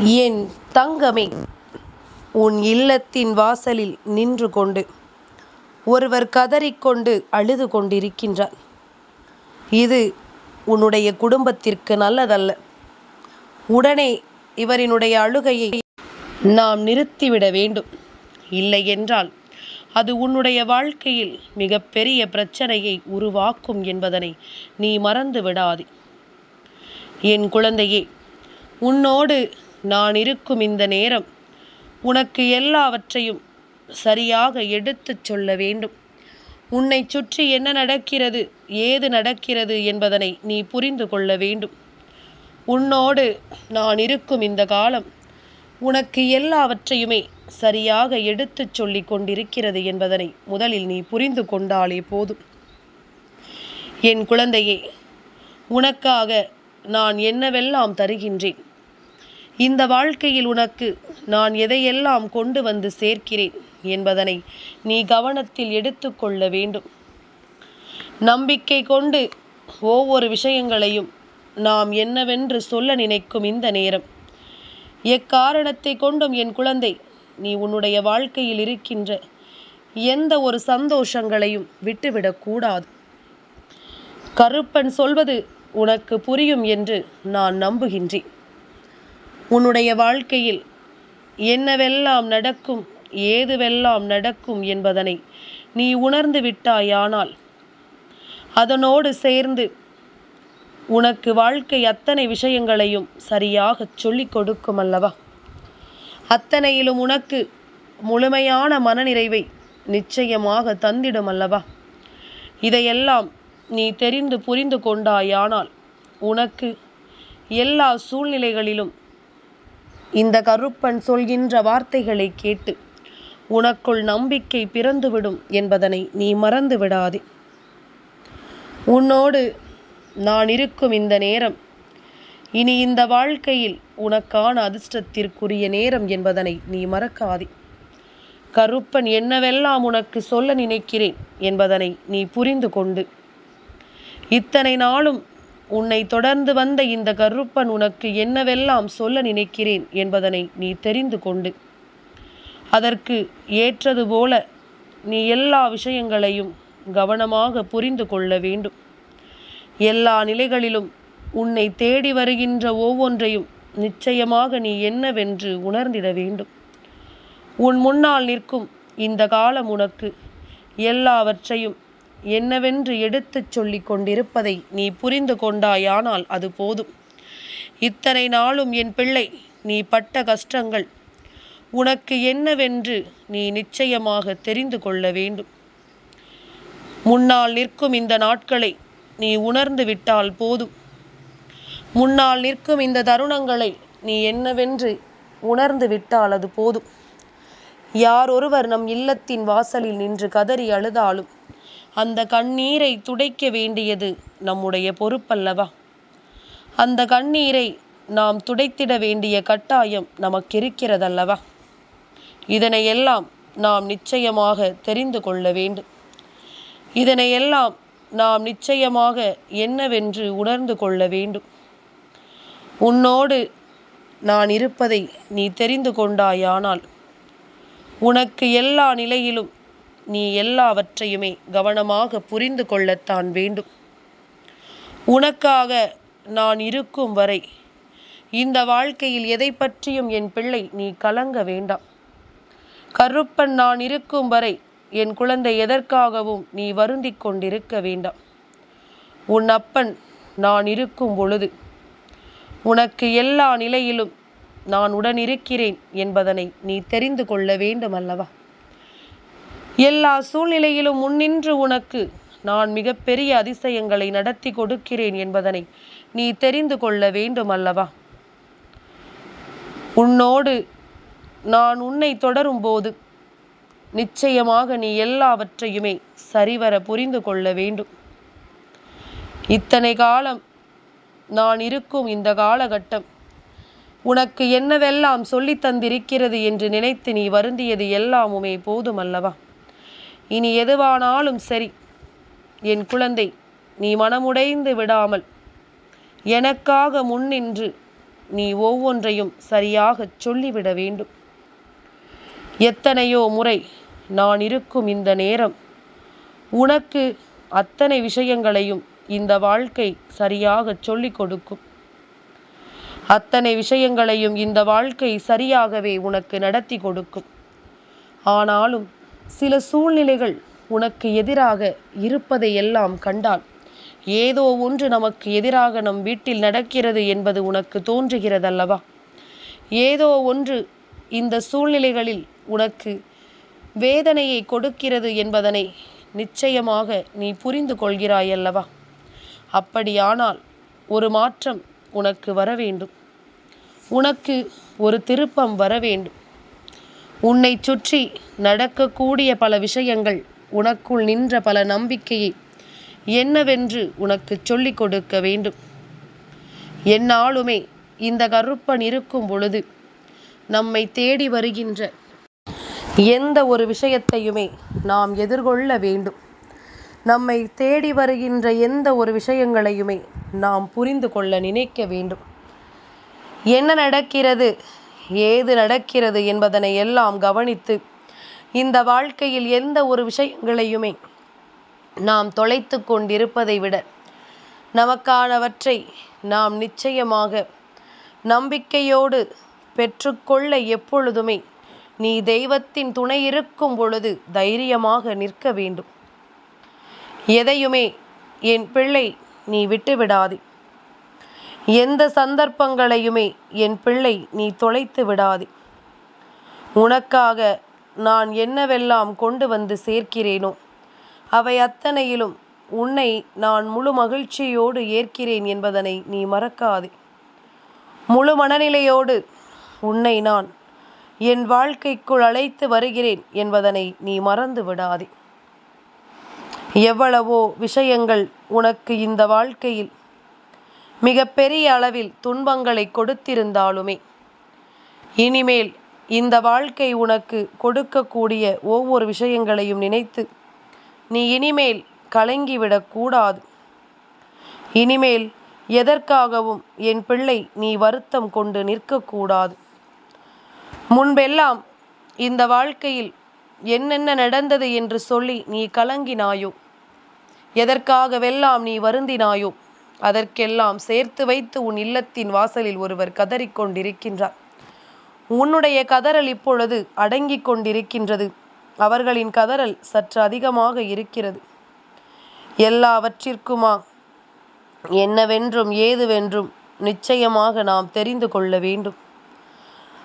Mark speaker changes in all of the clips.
Speaker 1: என் தங்கமே உன் இல்லத்தின் வாசலில் நின்று கொண்டு ஒருவர் கதறிக்கொண்டு அழுது கொண்டிருக்கின்றார் இது உன்னுடைய குடும்பத்திற்கு நல்லதல்ல. உடனே இவரினுடைய அழுகையை நாம் நிறுத்திவிட வேண்டும். இல்லை என்றால் அது உன்னுடைய வாழ்க்கையில் மிகப்பெரிய பிரச்சனையை உருவாக்கும் என்பதனை நீ மறந்து விடாதே. என் குழந்தையே உன்னோடு நான் இருக்கும் இந்த நேரம் உனக்கு எல்லாவற்றையும் சரியாக எடுத்துச் சொல்ல வேண்டும். உன்னை சுற்றி என்ன நடக்கிறது ஏது நடக்கிறது என்பதனை நீ புரிந்து கொள்ள வேண்டும். உன்னோடு நான் இருக்கும் இந்த காலம் உனக்கு எல்லாவற்றையுமே சரியாக எடுத்துச் சொல்லிக் கொண்டிருக்கிறது என்பதனை முதலில் நீ புரிந்து கொண்டாலே போதும். என் குழந்தையே உனக்காக நான் என்னவெல்லாம் தருகின்றேன்? இந்த வாழ்க்கையில் உனக்கு நான் எதையெல்லாம் கொண்டு வந்து சேர்க்கிறேன் என்பதனை நீ கவனத்தில் எடுத்துக்கொள்ள வேண்டும். நம்பிக்கை கொண்டு ஒவ்வொரு விஷயங்களையும் நாம் என்னவென்று சொல்ல நினைக்கும் இந்த நேரம். எக்காரணத்தை கொண்டும் என் குழந்தை நீ உன்னுடைய வாழ்க்கையில் இருக்கின்ற எந்த ஒரு சந்தோஷங்களையும் விட்டுவிடக்கூடாது கருப்பன் சொல்வது உனக்கு புரியும் என்று நான் நம்புகின்றேன். உன்னுடைய வாழ்க்கையில் என்னவெல்லாம் நடக்கும் ஏதுவெல்லாம் நடக்கும் என்பதனை நீ உணர்ந்து விட்டாயானால் அதனோடு சேர்ந்து உனக்கு வாழ்க்கை அத்தனை விஷயங்களையும் சரியாக சொல்லிக் கொடுக்கும் அல்லவா அத்தனையிலும் உனக்கு முழுமையான மனநிறைவை நிச்சயமாக தந்திடும் அல்லவா இதையெல்லாம் நீ தெரிந்து புரிந்து கொண்டாயானால் உனக்கு எல்லா சூழ்நிலைகளிலும் இந்த கருப்பன் சொல்கின்ற வார்த்தைகளை கேட்டு உனக்குள் நம்பிக்கை பிறந்துவிடும் என்பதனை நீ மறந்து விடாதே. உன்னோடு நான் இருக்கும் இந்த நேரம் இனி இந்த வாழ்க்கையில் உனக்கான அதிர்ஷ்டத்திற்குரிய நேரம் என்பதனை நீ மறக்காதே. கருப்பன் என்னவெல்லாம் உனக்கு சொல்ல நினைக்கிறேன் என்பதனை நீ புரிந்து கொண்டு இத்தனை நாளும் உன்னை தொடர்ந்து வந்த இந்த கருப்பன் உனக்கு என்னவெல்லாம் சொல்ல நினைக்கிறேன் என்பதனை நீ தெரிந்து கொண்டு. அதற்கு ஏற்றது போல நீ எல்லா விஷயங்களையும் கவனமாக புரிந்து கொள்ள வேண்டும். எல்லா நிலைகளிலும் உன்னை தேடி வருகின்ற ஒவ்வொன்றையும் நிச்சயமாக நீ என்னவென்று உணர்ந்திட வேண்டும். உன் முன்னால் நிற்கும் இந்த காலம் உனக்கு எல்லாவற்றையும் என்னவென்று எடுத்துச் சொல்லிக் கொண்டிருப்பதை நீ புரிந்து கொண்டாயானால் அது போதும். இத்தனை நாளும் என் பிள்ளை நீ பட்ட கஷ்டங்கள் உனக்கு என்னவென்று நீ நிச்சயமாக தெரிந்து கொள்ள வேண்டும். முன்னால் நிற்கும் இந்த நாட்களை நீ உணர்ந்து விட்டால் போதும். முன்னால் நிற்கும் இந்த தருணங்களை நீ என்னவென்று உணர்ந்து விட்டால் அது போதும். யார் ஒருவர் நம் இல்லத்தின் வாசலில் நின்று கதறி அழுதாலும் அந்த கண்ணீரை துடைக்க வேண்டியது நம்முடைய பொறுப்பல்லவா? அந்த கண்ணீரை நாம் துடைத்திட வேண்டிய கட்டாயம் நமக்கிருக்கிறதல்லவா? இதனையெல்லாம் நாம் நிச்சயமாக தெரிந்து கொள்ள வேண்டும். இதனையெல்லாம் நாம் நிச்சயமாக என்னவென்று உணர்ந்து கொள்ள வேண்டும். உன்னோடு நான் இருப்பதை நீ தெரிந்து கொண்டாயானால் உனக்கு எல்லா நிலையிலும் நீ எல்லாவற்றையுமே கவனமாக புரிந்து கொள்ளத்தான் வேண்டும். உனக்காக நான் இருக்கும் வரை இந்த வாழ்க்கையில் எதை பற்றியும் என் பிள்ளை நீ கலங்க வேண்டாம். கருப்பன் நான் இருக்கும் வரை என் குழந்தை எதற்காகவும் நீ வருந்திக் கொண்டிருக்க வேண்டாம். உன் அப்பன் நான் இருக்கும் பொழுது உனக்கு எல்லா நிலையிலும் நான் உடன் இருக்கிறேன் என்பதனை நீ தெரிந்து கொள்ள வேண்டும் அல்லவா எல்லா சூழ்நிலையிலும் முன்னின்று உனக்கு நான் மிகப்பெரிய அதிசயங்களை நடத்தி கொடுக்கிறேன் என்பதனை நீ தெரிந்து கொள்ள வேண்டும் அல்லவா? உன்னோடு நான் உன்னை தொடரும் போது நிச்சயமாக நீ எல்லாவற்றையுமே சரிவர புரிந்து கொள்ள வேண்டும். இத்தனை காலம் நான் இருக்கும் இந்த காலகட்டம் உனக்கு என்னவெல்லாம் சொல்லித் தந்திருக்கிறது என்று நினைத்து நீ வருந்தியது எல்லாமுமே போதுமல்லவா? இனி எதுவானாலும் சரி. என் குழந்தை நீ மனமுடைந்து விடாமல். எனக்காக முன்னின்று நீ ஒவ்வொன்றையும் சரியாகச் சொல்லிவிட வேண்டும். எத்தனையோ முறை நான் இருக்கும் இந்த நேரம் உனக்கு அத்தனை விஷயங்களையும் இந்த வாழ்க்கை சரியாகச் சொல்லிக் கொடுக்கும். அத்தனை விஷயங்களையும் இந்த வாழ்க்கை சரியாகவே உனக்கு நடத்தி கொடுக்கும். ஆனாலும் சில சூழ்நிலைகள் உனக்கு எதிராக இருப்பதை எல்லாம் கண்டால் ஏதோ ஒன்று நமக்கு எதிராக நம் வீட்டில் நடக்கிறது என்பது உனக்கு தோன்றுகிறதல்லவா? ஏதோ ஒன்று இந்த சூழ்நிலைகளில் உனக்கு வேதனையை கொடுக்கிறது என்பதனை நிச்சயமாக நீ புரிந்து கொள்கிறாயல்லவா? அப்படியானால் ஒரு மாற்றம் உனக்கு வர வேண்டும் உனக்கு ஒரு திருப்பம் வர வேண்டும் உன்னை சுற்றி நடக்கக்கூடிய பல விஷயங்கள் உனக்குள் நின்ற பல நம்பிக்கையை என்னவென்று உனக்கு சொல்லிக் கொடுக்க வேண்டும். என்னாலுமே இந்த கருப்பன் இருக்கும் பொழுது நம்மை தேடி வருகின்ற எந்த ஒரு விஷயத்தையுமே நாம் எதிர்கொள்ள வேண்டும். நம்மை தேடி வருகின்ற எந்த ஒரு விஷயங்களையுமே நாம் புரிந்து கொள்ள நினைக்க வேண்டும். என்ன நடக்கிறது? ஏது நடக்கிறது என்பதனை எல்லாம் கவனித்து இந்த வாழ்க்கையில் எந்த ஒரு விஷயங்களையுமே நாம் தொலைத்து கொண்டிருப்பதை விட நமக்கானவற்றை நாம் நிச்சயமாக நம்பிக்கையோடு பெற்றுக்கொள்ள எப்பொழுதுமே நீ தெய்வத்தின் துணை இருக்கும் பொழுது தைரியமாக நிற்க வேண்டும். எதையுமே என் பிள்ளை நீ விட்டுவிடாதே. எந்த சந்தர்ப்பங்களையுமே என் பிள்ளை நீ தொலைத்து விடாதே. உனக்காக நான் என்னவெல்லாம் கொண்டு வந்து சேர்க்கிறேனோ அவை அத்தனையிலும் உன்னை நான் முழு மகிழ்ச்சியோடு ஏற்கிறேன் என்பதனை நீ மறக்காதே. முழு மனநிலையோடு உன்னை நான் என் வாழ்க்கைக்குள் அழைத்து வருகிறேன் என்பதனை நீ மறந்து விடாதே. எவ்வளவோ விஷயங்கள் உனக்கு இந்த வாழ்க்கையில் மிக பெரிய அளவில் துன்பங்களை கொடுத்திருந்தாலுமே இனிமேல் இந்த வாழ்க்கை உனக்கு கொடுக்கக்கூடிய ஒவ்வொரு விஷயங்களையும் நினைத்து நீ இனிமேல் கலங்கிவிடக்கூடாது இனிமேல் எதற்காகவும் என் பிள்ளை நீ வருத்தம் கொண்டு நிற்கக்கூடாது முன்பெல்லாம் இந்த வாழ்க்கையில் என்னென்ன நடந்தது என்று சொல்லி நீ கலங்கினாயோ எதற்காகவெல்லாம் நீ வருந்தினாயோ அதற்கெல்லாம் சேர்த்து வைத்து உன் இல்லத்தின் வாசலில் ஒருவர் கதறிக்கொண்டிருக்கின்றார். உன்னுடைய கதறல் இப்பொழுது அடங்கி கொண்டிருக்கின்றது. அவர்களின் கதறல் சற்று அதிகமாக இருக்கிறது. எல்லாவற்றிற்குமா? என்னவென்றும் ஏதுவென்றும் நிச்சயமாக நாம் தெரிந்து கொள்ள வேண்டும்.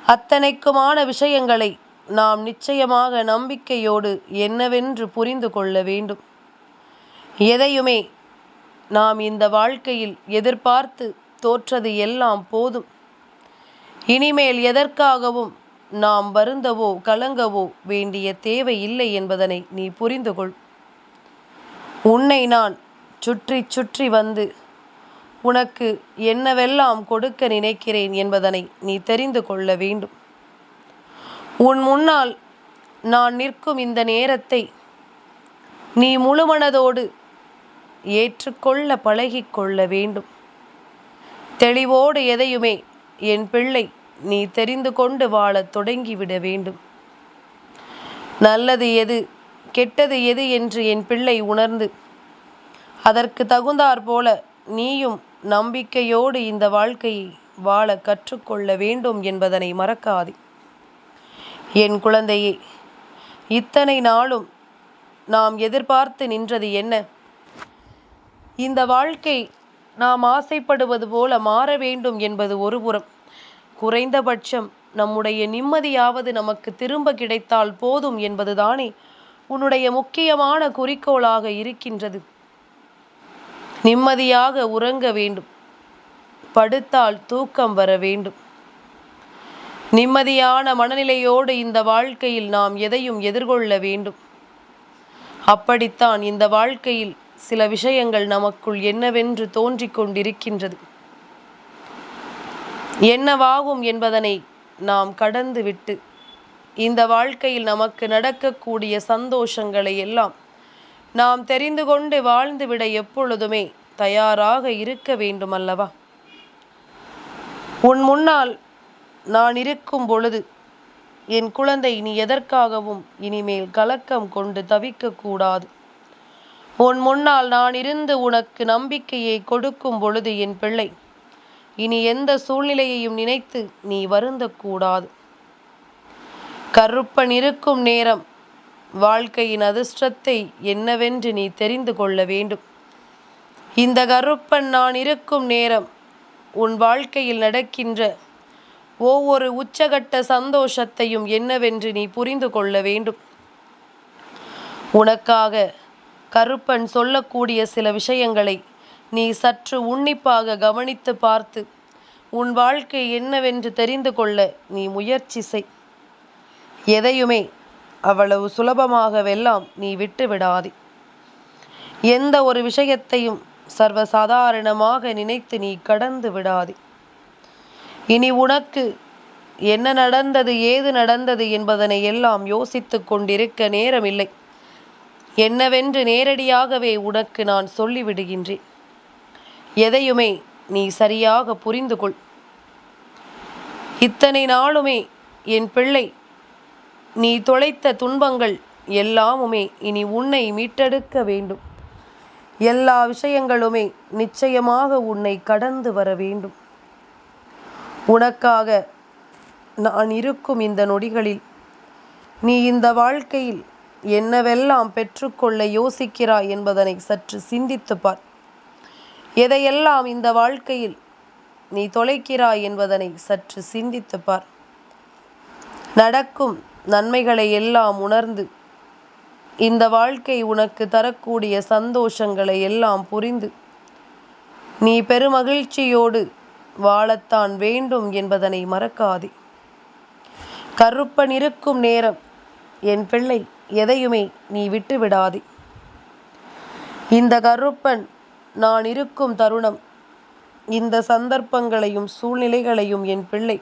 Speaker 1: அத்தனைக்குமான விஷயங்களை நாம் நிச்சயமாக நம்பிக்கையோடு என்னவென்று புரிந்து கொள்ள வேண்டும். எதையுமே நாம் இந்த வாழ்க்கையில் எதிர்பார்த்து தோற்றது எல்லாம் போதும். இனிமேல் எதற்காகவும் நாம் வருந்தவோ கலங்கவோ வேண்டிய தேவை இல்லை என்பதனை நீ புரிந்து கொள். உன்னை நான் சுற்றி சுற்றி வந்து உனக்கு என்னவெல்லாம் கொடுக்க நினைக்கிறேன் என்பதனை நீ தெரிந்து கொள்ள வேண்டும். உன் முன்னால் நான் நிற்கும் இந்த நேரத்தை நீ முழுமனதோடு ஏற்றுக்கொள்ள பழகிக்கொள்ள வேண்டும். தெளிவோடு எதையுமே என் பிள்ளை நீ தெரிந்து கொண்டு வாழத் தொடங்கிவிட வேண்டும். நல்லது எது கெட்டது எது என்று என் பிள்ளை உணர்ந்து அதற்கு தகுந்தாற் போல நீயும் நம்பிக்கையோடு இந்த வாழ்க்கையை வாழ கற்றுக்கொள்ள வேண்டும் என்பதனை மறக்காதே. என் குழந்தையே இத்தனை நாளும் நாம் எதிர்பார்த்து நின்றது என்ன? இந்த வாழ்க்கை நாம் ஆசைப்படுவது போல மாற வேண்டும் என்பது ஒருபுறம். குறைந்தபட்சம் நம்முடைய நிம்மதியாவது நமக்கு திரும்ப கிடைத்தால் போதும் என்பதுதானே உன்னுடைய முக்கியமான குறிக்கோளாக இருக்கின்றது. நிம்மதியாக உறங்க வேண்டும். படுத்தால் தூக்கம் வர வேண்டும். நிம்மதியான மனநிலையோடு இந்த வாழ்க்கையில் நாம் எதையும் எதிர்கொள்ள வேண்டும். அப்படித்தான் இந்த வாழ்க்கையில் சில விஷயங்கள் நமக்குள் என்னவென்று தோன்றிக் கொண்டிருக்கின்றது. என்னவாகும் என்பதனை நாம் கடந்து விட்டு இந்த வாழ்க்கையில் நமக்கு நடக்கக்கூடிய சந்தோஷங்களை எல்லாம் நாம் தெரிந்து கொண்டு வாழ்ந்துவிட எப்பொழுதுமே தயாராக இருக்க வேண்டும் அல்லவா உன் முன்னால் நான் இருக்கும் பொழுது என் குழந்தை நீ எதற்காகவும் இனிமேல் கலக்கம் கொண்டு தவிக்கக்கூடாது. உன் முன்னால் நான் இருந்து உனக்கு நம்பிக்கையை கொடுக்கும் பொழுது என் பிள்ளை. இனி எந்த சூழ்நிலையையும் நினைத்து நீ வருந்தக்கூடாது. கருப்பன் இருக்கும் நேரம் வாழ்க்கையின் அதிர்ஷ்டத்தை என்னவென்று நீ தெரிந்து கொள்ள வேண்டும். இந்த கருப்பன் நான் இருக்கும் நேரம் உன் வாழ்க்கையில் நடக்கின்ற ஒவ்வொரு உச்சகட்ட சந்தோஷத்தையும் என்னவென்று நீ புரிந்து கொள்ள வேண்டும். உனக்காக கருப்பன் சொல்லக்கூடிய சில விஷயங்களை நீ சற்று உன்னிப்பாக கவனித்து பார்த்து உன் வாழ்க்கை என்னவென்று தெரிந்து கொள்ள நீ முயற்சி செய். எதையுமே அவ்வளவு சுலபமாகவெல்லாம் நீ விட்டு விடாதே எந்த ஒரு விஷயத்தையும் சர்வசாதாரணமாக நினைத்து நீ கடந்து விடாதே. இனி உனக்கு என்ன நடந்தது ஏது நடந்தது என்பதனை எல்லாம் யோசித்து கொண்டிருக்க நேரமில்லை. என்னவென்று நேரடியாகவே உனக்கு நான் சொல்லிவிடுகின்றேன். எதையுமே நீ சரியாக புரிந்து கொள் இத்தனை நாளுமே என் பிள்ளை நீ தொலைத்த துன்பங்கள் எல்லாமுமே இனி உன்னை மீட்டெடுக்க வேண்டும். எல்லா விஷயங்களுமே நிச்சயமாக உன்னை கடந்து வர வேண்டும். உனக்காக நான் இருக்கும் இந்த நொடிகளில் நீ இந்த வாழ்க்கையில் என்னவெல்லாம் பெற்றுக்கொள்ள யோசிக்கிறாய் என்பதனை சற்று சிந்தித்து பார். எதையெல்லாம் இந்த வாழ்க்கையில் நீ தொலைக்கிறாய் என்பதனை சற்று சிந்தித்து பார். நடக்கும் நன்மைகளை எல்லாம் உணர்ந்து இந்த வாழ்க்கை உனக்கு தரக்கூடிய சந்தோஷங்களை எல்லாம் புரிந்து நீ பெருமகிழ்ச்சியோடு வாழத்தான் வேண்டும் என்பதனை மறக்காதே. கருப்பன் இருக்கும் நேரம் என் பிள்ளை எதையுமே நீ விட்டு விடாதே இந்த கருப்பன் நான் இருக்கும் தருணம் இந்த சந்தர்ப்பங்களையும் சூழ்நிலைகளையும் என் பிள்ளை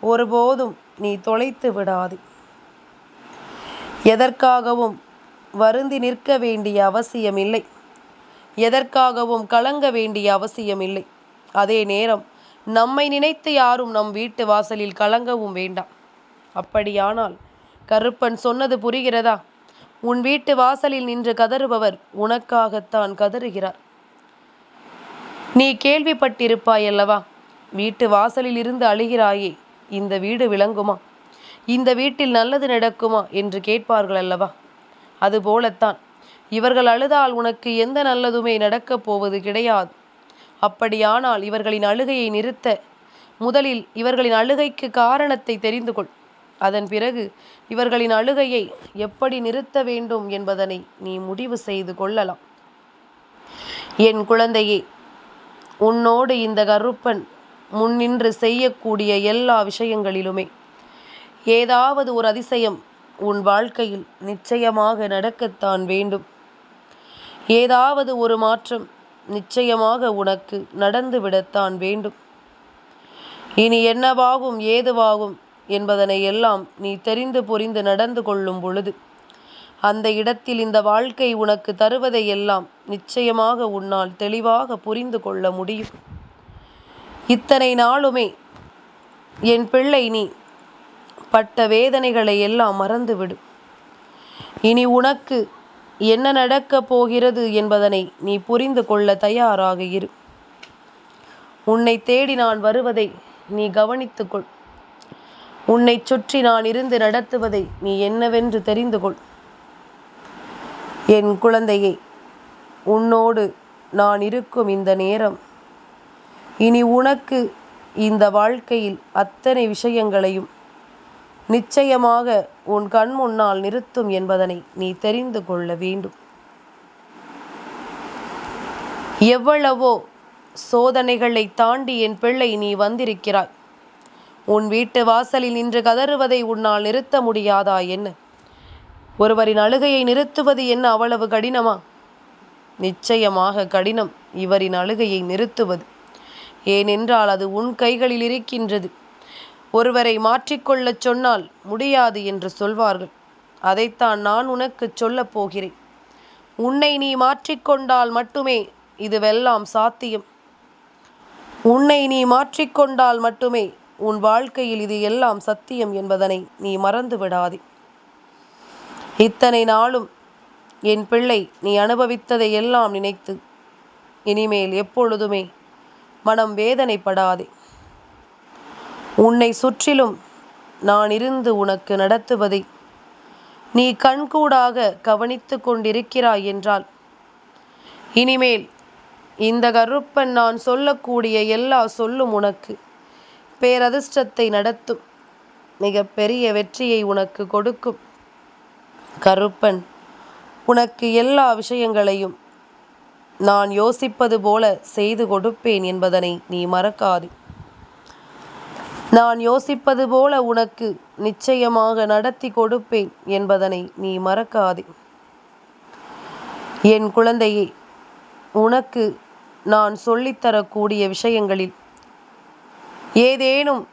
Speaker 1: ஒருபோதும் நீ தொலைத்து விடாதே. எதற்காகவும் வருந்தி நிற்க வேண்டிய அவசியமில்லை. எதற்காகவும் கலங்க வேண்டிய அவசியமில்லை. அதே நேரம் நம்மை நினைத்து யாரும் நம் வீட்டு வாசலில் கலங்கவும் வேண்டாம். அப்படியானால் கருப்பன் சொன்னது புரிகிறதா? உன் வீட்டு வாசலில் நின்று கதறுபவர் உனக்காகத்தான் கதறுகிறார். நீ கேள்விப்பட்டிருப்பாய் அல்லவா வீட்டு வாசலில் இருந்து அழுகிறாயே இந்த வீடு விளங்குமா? இந்த வீட்டில் நல்லது நடக்குமா என்று கேட்பார்கள் அல்லவா அதுபோலத்தான் இவர்கள் அழுதால் உனக்கு எந்த நல்லதுமே நடக்கப் போவது கிடையாது. அப்படியானால் இவர்களின் அழுகையை நிறுத்த முதலில் இவர்களின் அழுகைக்கு காரணத்தை தெரிந்து கொள் அதன் பிறகு இவர்களின் அழுகையை எப்படி நிறுத்த வேண்டும் என்பதனை நீ முடிவு செய்து கொள்ளலாம். என் குழந்தையே உன்னோடு இந்த கருப்பன் முன்னின்று செய்யக்கூடிய எல்லா விஷயங்களிலுமே ஏதாவது ஒரு அதிசயம் உன் வாழ்க்கையில் நிச்சயமாக நடக்கத்தான் வேண்டும். ஏதாவது ஒரு மாற்றம் நிச்சயமாக உனக்கு நடந்துவிடத்தான் வேண்டும். இனி என்னவாகும் ஏதுவாகும் என்பதனை எல்லாம் நீ தெரிந்து புரிந்து நடந்து கொள்ளும் பொழுது அந்த இடத்தில் இந்த வாழ்க்கை உனக்கு தருவதை எல்லாம் நிச்சயமாக உன்னால் தெளிவாக புரிந்து கொள்ள முடியும். இத்தனை நாளுமே என் பிள்ளை நீ பட்ட வேதனைகளை எல்லாம் மறந்துவிடு. இனி உனக்கு என்ன நடக்கப் போகிறது என்பதனை நீ புரிந்து கொள்ள தயாராக இரு. உன்னை தேடி நான் வருவதை நீ கவனித்துக்கொள். உன்னை சுற்றி நான் இருந்து நடத்துவதை நீ என்னவென்று தெரிந்து கொள். என் குழந்தையை உன்னோடு நான் இருக்கும் இந்த நேரம் இனி உனக்கு இந்த வாழ்க்கையில் அத்தனை விஷயங்களையும் நிச்சயமாக உன் கண் முன்னால் நிறுத்தும் என்பதனை நீ தெரிந்து கொள்ள வேண்டும். எவ்வளவோ சோதனைகளை தாண்டி என் பிள்ளை நீ வந்திருக்கிறாய். உன் வீட்டு வாசலில் நின்று கதறுவதை உன்னால் நிறுத்த முடியாதா என்ன? ஒருவரின் அழுகையை நிறுத்துவது என்ன அவ்வளவு கடினமா? நிச்சயமாக கடினம். இவரின் அழுகையை நிறுத்துவது. ஏனென்றால் அது உன் கைகளில் இருக்கின்றது. ஒருவரை மாற்றிக்கொள்ளச் சொன்னால் முடியாது என்று சொல்வார்கள். அதைத்தான் நான் உனக்கு சொல்லப் போகிறேன். உன்னை நீ மாற்றிக்கொண்டால் மட்டுமே இதுவெல்லாம் சாத்தியம். உன்னை நீ மாற்றிக்கொண்டால் மட்டுமே உன் வாழ்க்கையில் இது எல்லாம் சத்தியம் என்பதனை நீ மறந்து விடாதே இத்தனை நாளும் என் பிள்ளை நீ அனுபவித்ததை எல்லாம் நினைத்து இனிமேல் எப்பொழுதுமே மனம் வேதனைப்படாதே. உன்னை சுற்றிலும் நான் இருந்து உனக்கு நடத்துவதை நீ கண்கூடாக கவனித்து கொண்டிருக்கிறாய் என்றால் இனிமேல் இந்த கருப்பன் நான் சொல்லக்கூடிய எல்லா சொல்லும் உனக்கு பேரதிர்ஷ்டத்தை நடத்தும். மிக பெரிய வெற்றியை உனக்கு கொடுக்கும். கருப்பன் உனக்கு எல்லா விஷயங்களையும் நான் யோசிப்பது போல செய்து கொடுப்பேன் என்பதனை நீ மறக்காது. நான் யோசிப்பது போல உனக்கு நிச்சயமாக நடத்தி கொடுப்பேன் என்பதனை நீ மறக்காதே. என் குழந்தையே உனக்கு நான் சொல்லித்தரக்கூடிய விஷயங்களில் ஏதேனும்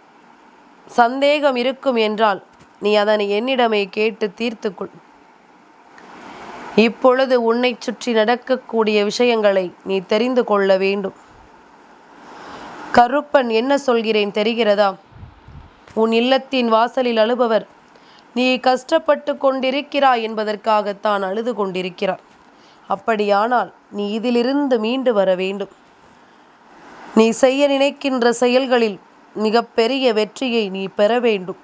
Speaker 1: சந்தேகம் இருக்கும் என்றால் நீ அதனை என்னிடமே கேட்டு தீர்த்துக்கொள். இப்பொழுது உன்னை சுற்றி நடக்கக்கூடிய விஷயங்களை நீ தெரிந்து கொள்ள வேண்டும். கருப்பன் என்ன சொல்கிறேன் தெரிகிறதா? உன் இல்லத்தின் வாசலில் அழுபவர் நீ கஷ்டப்பட்டு கொண்டிருக்கிறாய் என்பதற்காகத்தான் அழுது கொண்டிருக்கிறார். அப்படியானால் நீ இதிலிருந்து மீண்டு வர வேண்டும். நீ செய்ய நினைக்கின்ற செயல்களில் மிகப்பெரிய வெற்றியை நீ பெற வேண்டும்.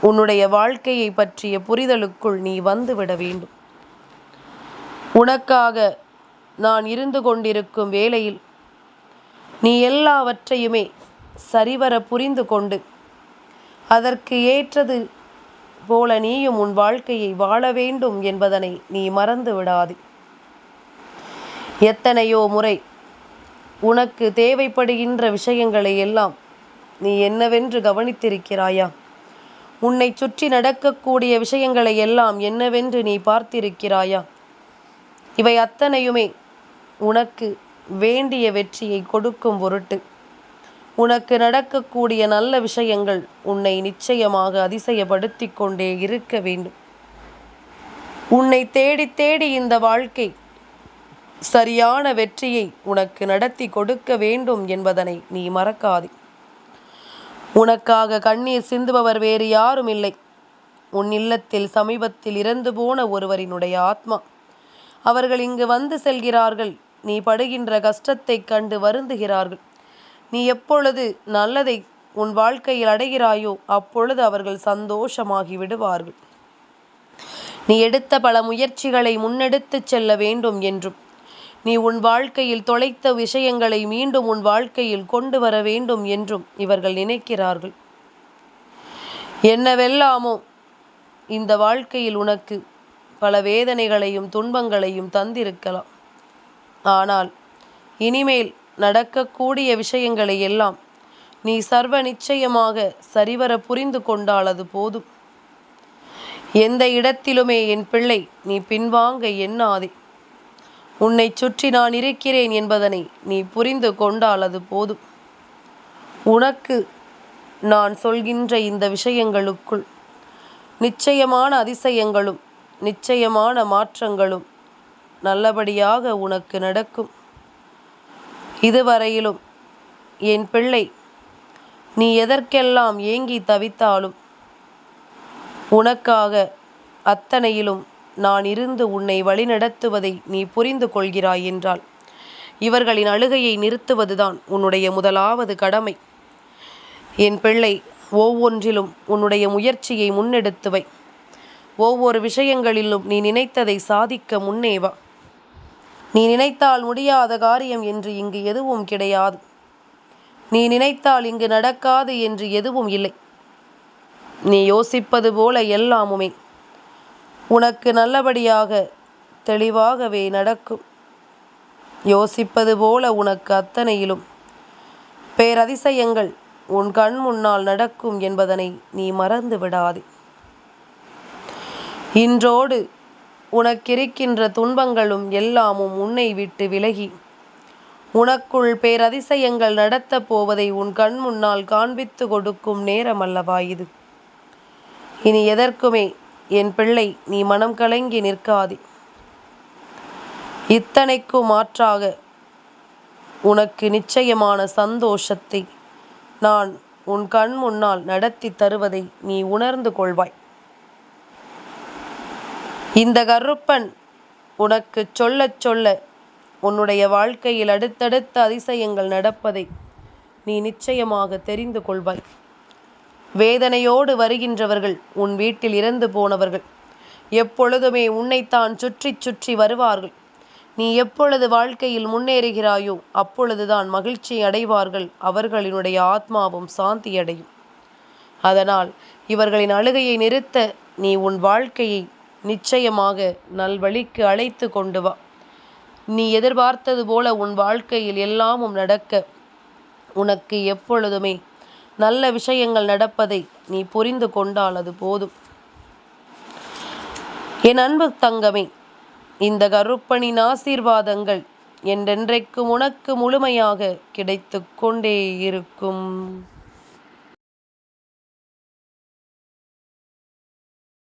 Speaker 1: உன்னுடைய வாழ்க்கையை பற்றிய புரிதலுக்குள் நீ வந்துவிட வேண்டும். உனக்காக நான் இருந்து கொண்டிருக்கும் வேளையில் நீ எல்லாவற்றையுமே சரிவர புரிந்து கொண்டு அதற்கு ஏற்றது போல நீயும் உன் வாழ்க்கையை வாழ வேண்டும் என்பதனை நீ மறந்து விடாது எத்தனையோ முறை உனக்கு தேவைப்படுகின்ற விஷயங்களை எல்லாம் நீ என்னவென்று கவனித்திருக்கிறாயா? உன்னை சுற்றி நடக்கக்கூடிய விஷயங்களை எல்லாம் என்னவென்று நீ பார்த்திருக்கிறாயா? இவை அத்தனையுமே உனக்கு வேண்டிய வெற்றியை கொடுக்கும் பொருட்டு. உனக்கு நடக்கக்கூடிய நல்ல விஷயங்கள் உன்னை நிச்சயமாக அதிசயப்படுத்தி கொண்டே இருக்க வேண்டும். உன்னை தேடி தேடி இந்த வாழ்க்கை சரியான வெற்றியை உனக்கு நடத்தி கொடுக்க வேண்டும் என்பதனை நீ மறக்காதே. உனக்காக கண்ணீர் சிந்துபவர் வேறு யாரும் இல்லை. உன் இல்லத்தில் சமீபத்தில் இறந்து போன ஒருவரினுடைய ஆத்மா. அவர்கள் இங்கு வந்து செல்கிறார்கள். நீ படுகின்ற கஷ்டத்தை கண்டு வருந்துகிறார்கள். நீ எப்பொழுது நல்லதை உன் வாழ்க்கையில் அடைகிறாயோ அப்பொழுது அவர்கள் சந்தோஷமாகி விடுவார்கள். நீ எடுத்த பல முயற்சிகளை முன்னெடுத்துச் செல்ல வேண்டும் என்றும் நீ உன் வாழ்க்கையில் தொலைத்த விஷயங்களை மீண்டும் உன் வாழ்க்கையில் கொண்டு வர வேண்டும் என்றும் இவர்கள் நினைக்கிறார்கள். என்னவெல்லாமோ இந்த வாழ்க்கையில் உனக்கு பல வேதனைகளையும் துன்பங்களையும் தந்திருக்கலாம். ஆனால் இனிமேல் நடக்கக்கூடிய விஷயங்களை எல்லாம் நீ சர்வ நிச்சயமாக சரிவர புரிந்து கொண்டால் அது போதும். எந்த இடத்திலுமே என் பிள்ளை நீ பின்வாங்க எண்ணாதே. உன்னை சுற்றி நான் இருக்கிறேன் என்பதனை நீ புரிந்து கொண்டால் அது போதும். உனக்கு நான் சொல்கின்ற இந்த விஷயங்களுக்குள் நிச்சயமான அதிசயங்களும் நிச்சயமான மாற்றங்களும் நல்லபடியாக உனக்கு நடக்கும். இதுவரையிலும் என் பிள்ளை நீ எதற்கெல்லாம் ஏங்கி தவித்தாலும் உனக்காக அத்தனையிலும் நான் இருந்து உன்னை வழிநடத்துவதை நீ புரிந்து கொள்கிறாய் என்றால் இவர்களின் அழுகையை நிறுத்துவதுதான் உன்னுடைய முதலாவது கடமை. என் பிள்ளை ஒவ்வொன்றிலும் உன்னுடைய முயற்சியை முன்னெடுத்துவை ஒவ்வொரு விஷயங்களிலும் நீ நினைத்ததை சாதிக்க முன்னேவா நீ நினைத்தால் முடியாத காரியம் என்று இங்கு எதுவும் கிடையாது. நீ நினைத்தால் இங்கு நடக்காது என்று எதுவும் இல்லை. நீ யோசிப்பது போல எல்லாமுமே. உனக்கு நல்லபடியாக தெளிவாகவே நடக்கும். யோசிப்பது போல உனக்கு அத்தனையிலும். பேரதிசயங்கள் உன் கண் முன்னால் நடக்கும் என்பதனை நீ மறந்து விடாதே. இன்றோடு உனக்கிருக்கின்ற துன்பங்களும் எல்லாமும் உன்னை விட்டு விலகி. உனக்குள் பேரதிசயங்கள் நடத்தப் போவதை உன் கண் முன்னால் காண்பித்து கொடுக்கும் நேரம் அல்லவா இது? இனி எதற்குமே என் பிள்ளை நீ மனம் கலங்கி நிற்காதே. இத்தனைக்கும் மாற்றாக உனக்கு நிச்சயமான சந்தோஷத்தை நான் உன் கண் முன்னால் நடத்தி தருவதை நீ உணர்ந்து கொள்வாய். இந்த கருப்பன் உனக்கு சொல்லச் சொல்ல உன்னுடைய வாழ்க்கையில் அடுத்தடுத்த அதிசயங்கள் நடப்பதை நீ நிச்சயமாக தெரிந்து கொள்வாய். வேதனையோடு வருகின்றவர்கள் உன் வீட்டில் இறந்து போனவர்கள். எப்பொழுதுமே உன்னைத்தான் சுற்றி சுற்றி வருவார்கள். நீ எப்பொழுது வாழ்க்கையில் முன்னேறுகிறாயோ அப்பொழுதுதான் மகிழ்ச்சி அடைவார்கள் அவர்களினுடைய ஆத்மாவும் சாந்தி அடையும் அதனால் இவர்களின் அழுகையை நிறுத்த நீ உன் வாழ்க்கையை நிச்சயமாக நல்வழிக்கு அழைத்து கொண்டு வா. நீ எதிர்பார்த்தது போல உன் வாழ்க்கையில் எல்லாமும் நடக்க உனக்கு எப்பொழுதுமே நல்ல விஷயங்கள் நடப்பதை நீ புரிந்து கொண்டால் அது போதும். என் அன்பு தங்கமே இந்த கருப்பனின் ஆசீர்வாதங்கள் என்றென்றைக்கும் உனக்கு முழுமையாக கிடைத்து கொண்டே இருக்கும்.